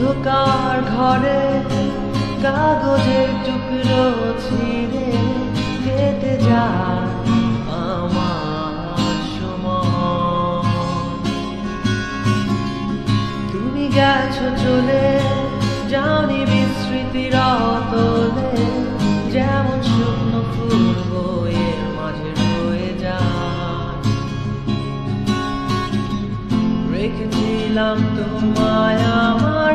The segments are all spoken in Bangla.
অন্ধকার ঘরে, কাগজের টুকরো ছিঁড়ে কেটে যা আমার সময়। তুমি গেছো চলে, জানি বিস্মৃতির অতলে যেমন শুকনো ফুল বইয়ের মাঝে রয়ে যায়। রেখেছিলাম তো মায়া আমার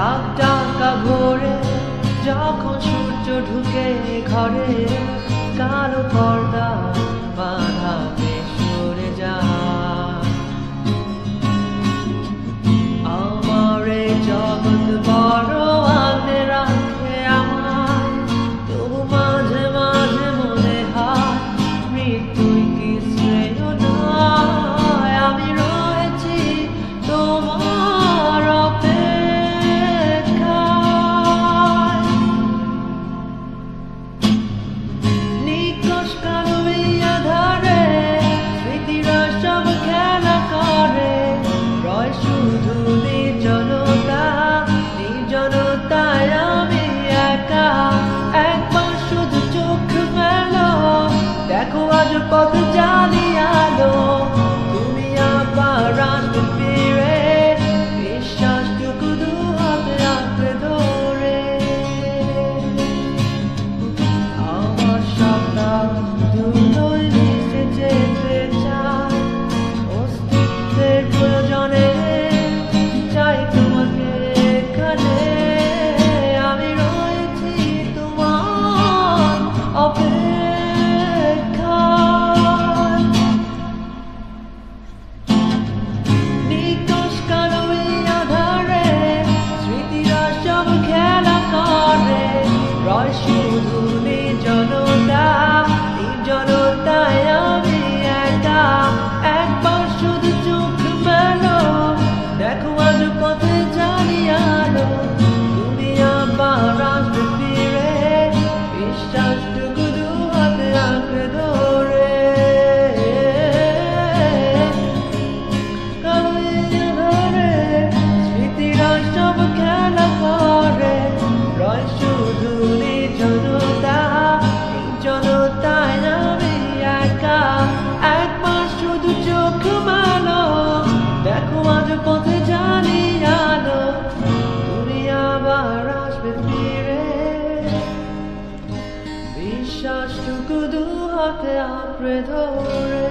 কাক ডাকা ভোরে যখন সূর্য ঢুকে ঘরে কারও পর্দা বাঁধা 我的家。you. বিশ্বাসটুকু দু হাতে আঁকড়ে ধরে।